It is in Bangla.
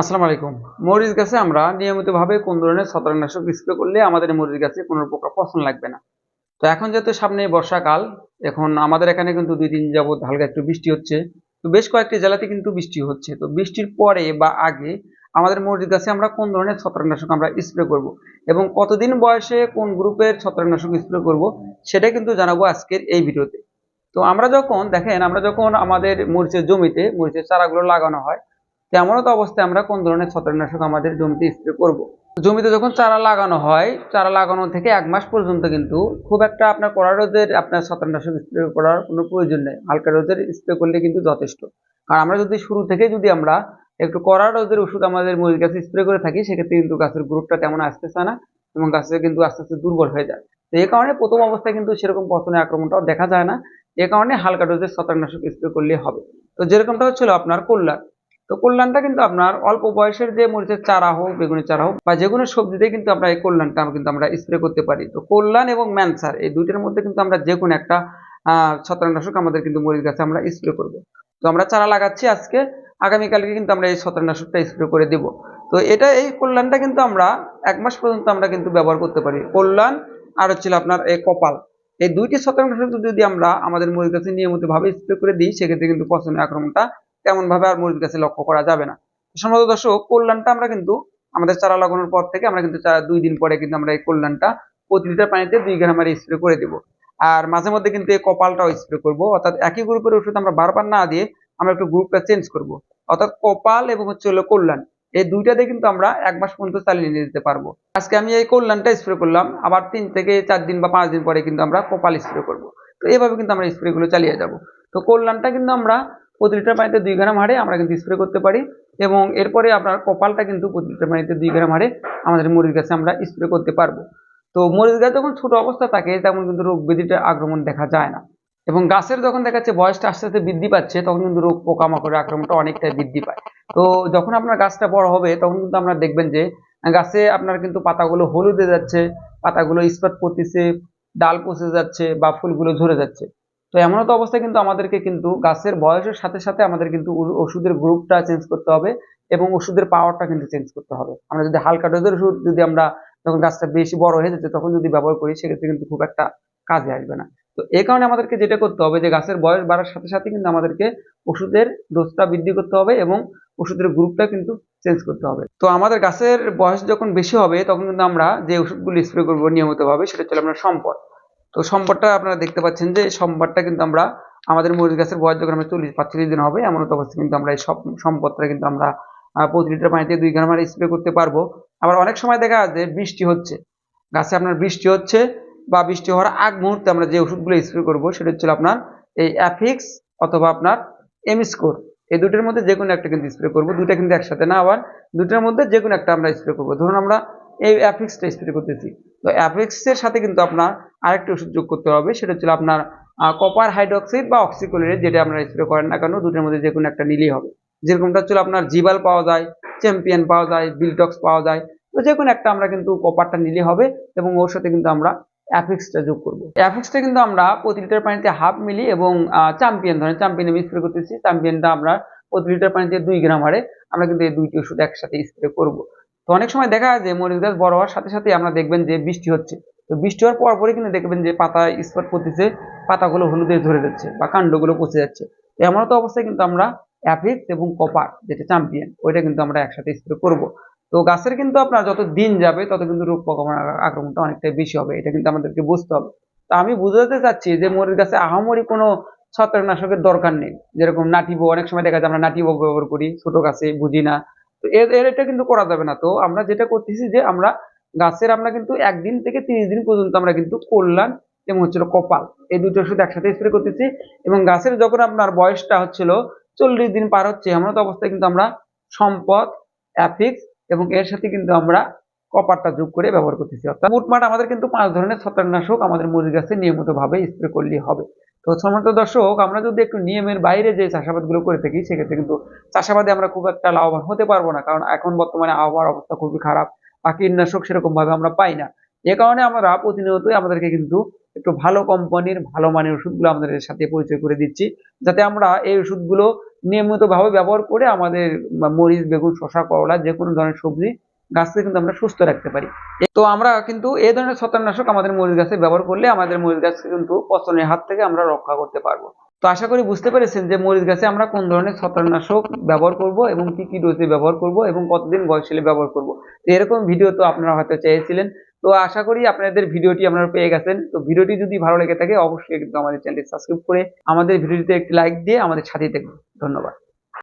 আসসালামু আলাইকুম। মরিচ গাছে আমরা নিয়মিতভাবে কোন ধরনের ছত্রাকনাশক স্প্রে করলে আমাদের মরিচ গাছে কোনো প্রকার পছন্দ লাগবে না? তো এখন যেহেতু সামনে বর্ষাকাল, এখন আমাদের এখানে কিন্তু দুই দিন যাবত হালকা একটু বৃষ্টি হচ্ছে। তো বেশ কয়েকটি জেলাতে কিন্তু বৃষ্টি হচ্ছে। তো বৃষ্টির পরে বা আগে আমাদের মরিচ গাছে আমরা কোন ধরনের ছত্রাকনাশক আমরা স্প্রে করব এবং কতদিন বয়সে কোন গ্রুপের ছত্রাকনাশক স্প্রে করব সেটা কিন্তু জানাব আজকের এই ভিডিওতে। তো আমরা যখন, দেখেন, আমরা যখন আমাদের মরিচের জমিতে মরিচের চারাগুলো লাগানো হয় তেমনও তো অবস্থায় আমরা কোন ধরনের ছত্রাকনাশক আমাদের জমিতে স্প্রে করব? জমিতে যখন চারা লাগানো হয়, চারা লাগানো থেকে এক মাস পর্যন্ত কিন্তু খুব একটা আপনার কড়া রোদের আপনার ছত্রাকনাশক স্প্রে করার কোনো প্রয়োজন নেই। হালকা রোদের স্প্রে করলে কিন্তু যথেষ্ট। আর আমরা যদি শুরু থেকে যদি আমরা একটু কড়া রোদের ওষুধ আমাদের মরিচ গাছে স্প্রে করে থাকি, সেক্ষেত্রে কিন্তু গাছের গ্রোথটা তেমন আসতেছে না এবং গাছে কিন্তু আস্তে আস্তে দুর্বল হয়ে যায়। তো এই কারণে প্রথম অবস্থায় কিন্তু সেরকম পতনের আক্রমণটাও দেখা যায় না। এ কারণে হালকা ডোজের ছত্রাকনাশক স্প্রে করলে হবে। তো যেরকমটা হচ্ছিল আপনার কল্যাণ তো কল্যাণটা কিন্তু আপনার অল্প বয়সের যে মরিচের চারা হোক, বেগুনের চারা হোক, বা যে কোনো সবজিতে কিন্তু আমরা এই কল্যাণটা কিন্তু আমরা স্প্রে করতে পারি। তো কল্যাণ এবং ম্যানসার এই দুইটার মধ্যে কিন্তু আমরা যে কোনো একটা ছত্রাকনাশক আমাদের কিন্তু মরিচ গাছে আমরা স্প্রে করব। তো আমরা চারা লাগাচ্ছি আজকে, আগামীকালকে কিন্তু আমরা এই ছত্রাকনাশকটা স্প্রে করে দেব। তো এটা এই কল্যাণটা কিন্তু আমরা এক মাস পর্যন্ত আমরা কিন্তু ব্যবহার করতে পারি। কল্যাণ আর হচ্ছিল আপনার এই কপাল। এই দুইটি ছত্রাকনাশক যদি আমরা আমাদের মরিচ গাছে নিয়মিতভাবে স্প্রে করে দিই, সেক্ষেত্রে কিন্তু পছন্দের আক্রমণটা তেমন ভাবে আর মরিচ গাছে লক্ষ্য করা যাবে না। সম্ভবত দর্শক, কল্যাণটা আমরা কিন্তু আমাদের চারা লাগানোর পর থেকে আমরা কিন্তু দুই দিন পরে কিন্তু আমরা এই কল্যাণটা প্রতি লিটার পানিতে দুই গ্রাম আর স্প্রে করে দিব। আর মাঝে মধ্যে কিন্তু এই কপালটাও স্প্রে করব। অর্থাৎ একই গ্রুপের ওষুধ আমরা বারবার না দিয়ে আমরা একটু গ্রুপটা চেঞ্জ করব। অর্থাৎ কপাল এবং হচ্ছে হলো কল্যাণ, এই দুইটা দিয়ে কিন্তু আমরা এক মাস পর্যন্ত চালিয়ে নিয়ে যেতে পারব। আজকে আমি এই কল্যাণটা স্প্রে করলাম, আবার তিন থেকে চার দিন বা পাঁচ দিন পরে কিন্তু আমরা কপাল স্প্রে করব। তো এইভাবে কিন্তু আমরা স্প্রে গুলো চালিয়ে যাব। তো কল্যাণটা কিন্তু আমরা প্রতি লিটার পানিতে দুই গ্রাম হারে আমরা কিন্তু স্প্রে করতে পারি এবং এরপরে আপনার কপালটা কিন্তু প্রতি লিটার পানিতে দুই গ্রাম হারে আমাদের মরিচ গাছে আমরা স্প্রে করতে পারব। তো মরিচ গাছ যখন ছোট অবস্থা থাকে তেমন কিন্তু রোগ ব্যাধিটার আক্রমণ দেখা যায় না। এবং গাছের যখন দেখা যাচ্ছে বয়সটা আস্তে আস্তে বৃদ্ধি পাচ্ছে, তখন কিন্তু রোগ পোকামাকড়ের আক্রমণটা অনেকটাই বৃদ্ধি পায়। তো যখন আপনার গাছটা বড় হবে, তখন কিন্তু আপনারা দেখবেন যে গাছে আপনার কিন্তু পাতাগুলো হলুদে যাচ্ছে, পাতাগুলো স্পট পড়তেছে ডাল পচে যাচ্ছে বা ফুলগুলো ঝরে যাচ্ছে। তো এমন তো অবস্থায় কিন্তু আমাদেরকে কিন্তু গাছের বয়সের সাথে সাথে আমাদের কিন্তু ওষুধের গ্রুপটা চেঞ্জ করতে হবে এবং ওষুধের পাওয়ারটা কিন্তু চেঞ্জ করতে হবে। আমরা যদি হালকা ডোজের ওষুধ যদি আমরা যখন গাছটা বেশি বড় হয়ে যাচ্ছে তখন যদি ব্যবহার করি, সেক্ষেত্রে কিন্তু খুব একটা কাজে আসবে না। তো এই কারণে আমাদেরকে যেটা করতে হবে যে গাছের বয়স বাড়ার সাথে সাথে কিন্তু আমাদেরকে ওষুধের ডোজটা বৃদ্ধি করতে হবে এবং ওষুধের গ্রুপটা কিন্তু চেঞ্জ করতে হবে। তো আমাদের গাছের বয়স যখন বেশি হবে তখন কিন্তু আমরা যে ওষুধগুলো স্প্রে করব নিয়মিতভাবে সেটা হচ্ছে আমরা সম্পদ। তো সম্পদটা আপনারা দেখতে পাচ্ছেন যে সম্পদটা কিন্তু আমরা আমাদের মরিচ গাছের বয়স যখন আমরা চল্লিশ পাঁচচল্লিশ দিন হবে, এমন তো অবস্থায় কিন্তু আমরা এই সব সম্পদটা কিন্তু আমরা প্রতি লিটার পানিতে দুই গ্রাম স্প্রে করতে পারব। আবার অনেক সময় দেখা যায় যে বৃষ্টি হচ্ছে, গাছে আপনার বৃষ্টি হচ্ছে বা বৃষ্টি হওয়ার আগ মুহূর্তে আমরা যে ওষুধগুলো স্প্রে করব সেটা হচ্ছে আপনার এই অ্যাফিক্স অথবা আপনার এমস্কোর এই দুটোর মধ্যে যে কোনো একটা কিন্তু স্প্রে করব, দুটা কিন্তু একসাথে না, আবার দুটোর মধ্যে যে কোনো একটা আমরা স্প্রে করব। ধরুন আমরা এই অ্যাফিক্সটা স্প্রে করতেছি। তো অ্যাফিক্সের সাথে কিন্তু আপনার আরেকটা ওষুধ যোগ করতে হবে, সেটা হচ্ছে আপনার কপার হাইড্রক্সাইড বা অক্সিক্লোরাইড যেটা আপনারা স্প্রে করেন না কেন, দুটোর মধ্যে যে কোনো একটা নিলেই হবে। যেরকমটা হচ্ছে আপনার জিবাল পাওয়া যায় চ্যাম্পিয়ন পাওয়া যায় বিলটক্স পাওয়া যায়, তো যে কোনো একটা আমরা কিন্তু কপারটা নিলে হবে এবং ওর সাথে কিন্তু আমরা অ্যাফিক্সটা যোগ করব। অ্যাফিক্সটা কিন্তু আমরা প্রতি লিটার পানিতে হাফ মিলি এবং চ্যাম্পিয়ন ধরেন চ্যাম্পিয়ন আমি স্প্রে করতেছি চ্যাম্পিয়নটা আমরা প্রতি লিটার পানিতে দুই গ্রাম হারে আমরা কিন্তু এই দুইটি ওষুধ একসাথে স্প্রে করব। তো অনেক সময় দেখা যায় যে মরিচ গাছ বড় হওয়ার সাথে সাথে আমরা দেখবেন যে বৃষ্টি হচ্ছে। তো বৃষ্টি হওয়ার পর পরে কিন্তু দেখবেন যে পাতা স্পট পড়তেছে পাতাগুলো হলুদে ধরে যাচ্ছে বা কাণ্ডগুলো পচে যাচ্ছে। তো এমন তো অবস্থায় কিন্তু আমরা অ্যাফিক্স এবং কপার, যেটা চ্যাম্পিয়ন, ওইটা কিন্তু আমরা একসাথে স্প্রে করব। তো গাছের কিন্তু আপনার যত দিন যাবে, তত কিন্তু রোগ পোকামাকড় আক্রমণটা অনেকটাই বেশি হবে, এটা কিন্তু আমাদেরকে বুঝতে হবে। তো আমি বুঝাতে চাচ্ছি যে মরিচ গাছে আহামরি কোনো ছত্রাকনাশকের দরকার নেই। যেরকম নাটিবো অনেক সময় দেখা যায় আমরা নাটিবো ব্যবহার করি, ছোট গাছে বুঝি না। তো এর এটা কিন্তু করা যাবে না। তো আমরা যেটা করতেছি যে আমরা গাছের আমরা কিন্তু একদিন থেকে তিরিশ দিন পর্যন্ত আমরা কিন্তু কল্যাণ এবং হচ্ছিল কপাল এই দুটো ওষুধ একসাথে স্প্রে করতেছি এবং গাছের যখন আপনার বয়সটা হচ্ছিল চল্লিশ দিন পার হচ্ছে এমন তো অবস্থায় কিন্তু আমরা সম্পদ অ্যাফিক্স এবং এর সাথে কিন্তু আমরা কপারটা যোগ করে ব্যবহার করতেছি। অর্থাৎ মোটমাট আমাদের কিন্তু পাঁচ ধরনের ছত্রাকনাশক আমাদের মুরগি গাছে নিয়মিতভাবে স্প্রে করলেই হবে। তো দর্শক, আমরা যদি একটু নিয়মের বাইরে যে চাষাবাদগুলো করে থাকি, সেক্ষেত্রে কিন্তু চাষাবাদে আমরা খুব একটা লাভবান হতে পারব না। কারণ এখন বর্তমানে আবহাওয়ার অবস্থা খুবই খারাপ বা কীটনাশক সেরকম ভাবে আমরা পাই না। এ কারণে আমরা প্রতিনিয়তই আমাদেরকে কিন্তু একটু ভালো কোম্পানির ভালো মানের ওষুধগুলো আমাদের সাথে পরিচয় করে দিচ্ছি, যাতে আমরা এই ওষুধগুলো নিয়মিতভাবে ব্যবহার করে আমাদের মরিচ, বেগুন শশা করলা যে কোনো ধরনের সবজি গাছকে কিন্তু আমরা সুস্থ রাখতে পারি। তো আমরা কিন্তু এই ধরনের ছত্রাকনাশক আমাদের মরিচ গাছে ব্যবহার করলে আমাদের মরিচ গাছকে কিন্তু পচনের হাত থেকে আমরা রক্ষা করতে পারব। তো আশা করি বুঝতে পেরেছেন যে মরিচ গাছে আমরা কোন ধরনের ছত্রাকনাশক ব্যবহার করব এবং কি কি ডোজে ব্যবহার করব এবং কতদিন বয়স ব্যবহার করব। তো এরকম ভিডিও তো আপনারা হয়তো চেয়েছিলেন। তো আশা করি আপনাদের ভিডিওটি আপনারা পেয়ে গেছেন। তো ভিডিওটি যদি ভালো লেগে থাকে, অবশ্যই কিন্তু আমাদের চ্যানেলটি সাবস্ক্রাইব করে আমাদের ভিডিওটিতে একটি লাইক দিয়ে আমাদের সাথেই থাকবেন ধন্যবাদ।